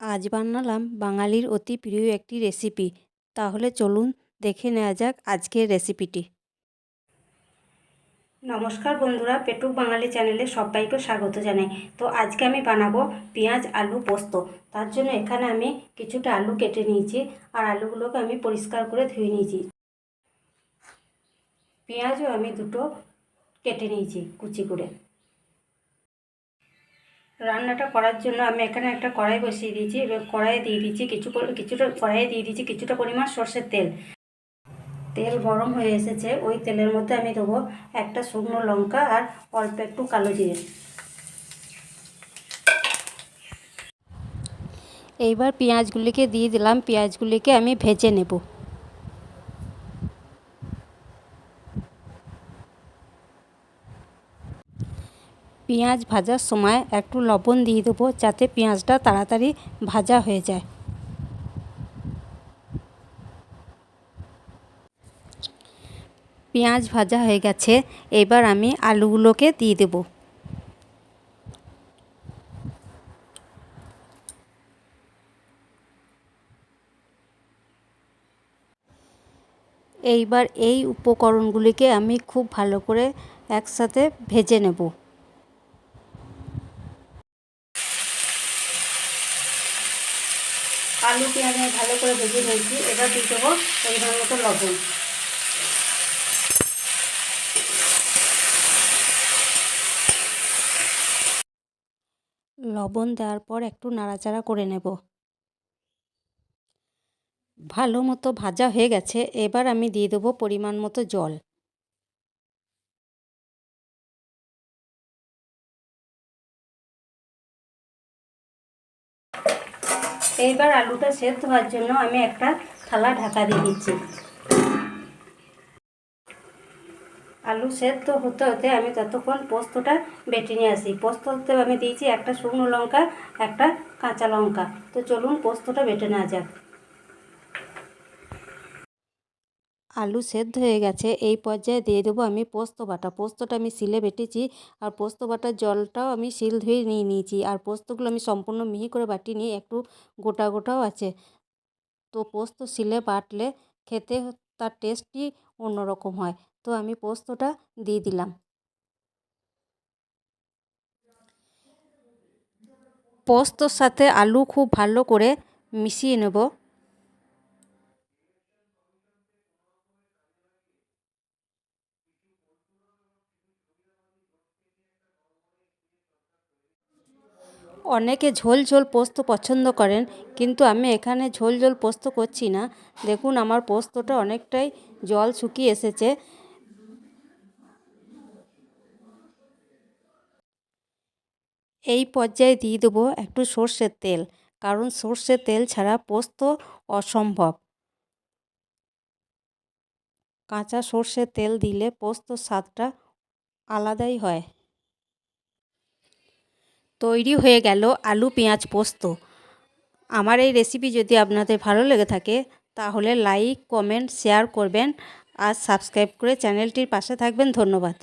আজ বানালাম বাঙালির অতি প্রিয় একটি রেসিপি তাহলে চলুন দেখে নেওয়া যাক আজকের রেসিপিটি নমস্কার বন্ধুরা, পেটুক বাঙালি চ্যানেলে সবাইকে স্বাগত জানাই। তো আজকে আমি বানাবো পেঁয়াজ আলু পোস্ত। তার জন্য এখানে আমি কিছুটা আলু কেটে নিয়েছি আর আলুগুলোকে আমি পরিষ্কার করে ধুয়ে নিয়েছি। পেঁয়াজও আমি দুটো কেটে নিয়েছি কুচি করে। রান্নাটা করার জন্য আমি এখানে একটা কড়াই বসিয়ে দিয়েছি, এবার কড়াইয়ে দিয়ে দিয়েছি কিছু কিছুটা, কড়াইয়ে দিয়ে দিয়েছি কিছুটা পরিমাণ সর্ষের তেল। তেল গরম হয়ে এসেছে, ওই তেলের মধ্যে আমি দেবো একটা শুকনো লঙ্কা আর অল্প একটু কালো জিরে। এইবার পেঁয়াজগুলিকে দিয়ে দিলাম, পেঁয়াজগুলিকে আমি ভেজে নেব। পেঁয়াজ ভাজার সময় একটু লবণ দিয়ে দেবো যাতে পেঁয়াজটা তাড়াতাড়ি ভাজা হয়ে যায়। পেঁয়াজ ভাজা হয়ে গেছে, এবার আমি আলুগুলোকে দিয়ে দেবো। এইবার এই উপকরণগুলিকে আমি খুব ভালো করে একসাথে ভেজে নেব। আলু আমি ভালো করে ভেজে নিয়েছি। এবার দিয়ে দেবো পরিমাণ মতো লবণ। লবণ দেওয়ার পর একটু নাড়াচাড়া করে নেব। ভালো মতো ভাজা হয়ে গেছে। এবার আমি দিয়ে দেবো পরিমাণ মতো জল। এইবার আলুটা সেদ্ধ হওয়ার জন্য আমি একটা থালা ঢাকা দিয়ে দিচ্ছি। আলু সেদ্ধ হতে হতে আমি ততক্ষণ পোস্তটা বেটে নিয়ে আসি। পোস্ত হতে আমি দিয়েছি একটা শুকনো লঙ্কা, একটা কাঁচা লঙ্কা। তো চলুন পোস্তটা বেটে নেওয়া যাক। আলু সেদ্ধ হয়ে গেছে, এই পর্যায়ে দিয়ে দেবো আমি পোস্ত বাটা। পোস্তটা আমি শিলে বেটেছি আর পোস্ত বাটার জলটাও আমি শিল ধুয়ে নিয়ে নিয়েছি আর পোস্তগুলো আমি সম্পূর্ণ মিহি করে বাটি নিয়ে একটু গোটা গোটাও আছে। তো পোস্ত শিলে বাটলে খেতে তার টেস্টই অন্যরকম হয়। তো আমি পোস্তটা দিয়ে দিলাম। পোস্তর সাথে আলু খুব ভালো করে মিশিয়ে নেব। অনেকে ঝোল ঝোল পোস্ত পছন্দ করেন, কিন্তু আমি এখানে ঝোল ঝোল পোস্ত করছি না। দেখুন, আমার পোস্তটা অনেকটাই জল শুকিয়ে এসেছে। এই পর্যায়ে দিয়ে দেবো একটু সর্ষের তেল, কারণ সর্ষের তেল ছাড়া পোস্ত অসম্ভব। কাঁচা সর্ষের তেল দিলে পোস্তর স্বাদটা আলাদাই হয়। তৈরি হয়ে গেল আলু পেঁয়াজ পোস্ত। আমার এই রেসিপি যদি আপনাদের ভালো লেগে থাকে, তাহলে লাইক কমেন্ট শেয়ার করবেন আর সাবস্ক্রাইব করে চ্যানেলটির পাশে থাকবেন। ধন্যবাদ।